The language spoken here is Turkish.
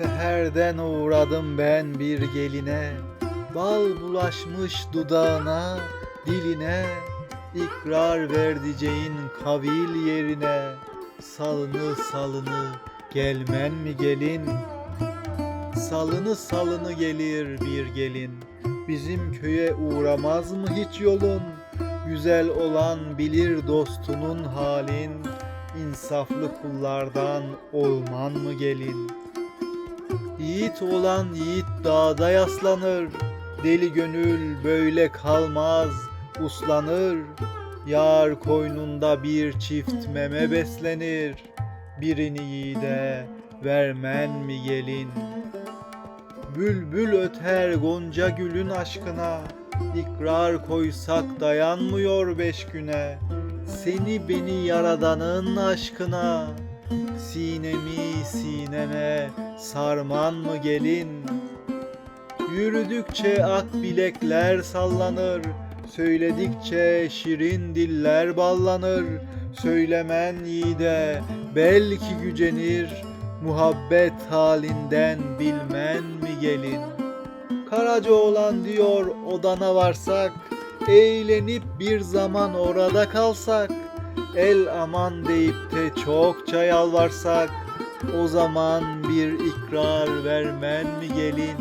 Seherden uğradım ben bir geline. Bal bulaşmış dudağına, diline ikrar verdeceğin kavil yerine. Salını salını gelmen mi gelin? Salını salını gelir bir gelin. Bizim köye uğramaz mı hiç yolun? Güzel olan bilir dostunun halin. İnsaflı kullardan olman mı gelin Yiğit olan yiğit dağda yaslanır. Deli gönül böyle kalmaz uslanır. Yar koynunda bir çift meme beslenir. Birini yiğide vermen mi gelin? Bülbül öter gonca gülün aşkına. İkrar koysak dayanmıyor beş güne. Seni beni yaradanın aşkına Sinemi sinene sarman mı gelin? Yürüdükçe ak bilekler sallanır. Söyledikçe şirin diller ballanır. Söylemen yiğide belki gücenir. Muhabbet halinden bilmen mi gelin? Karaca olan diyor odana varsak Eğlenip bir zaman orada kalsak El aman deyip de çokça yalvarsak O zaman bir ikrar vermen mi gelin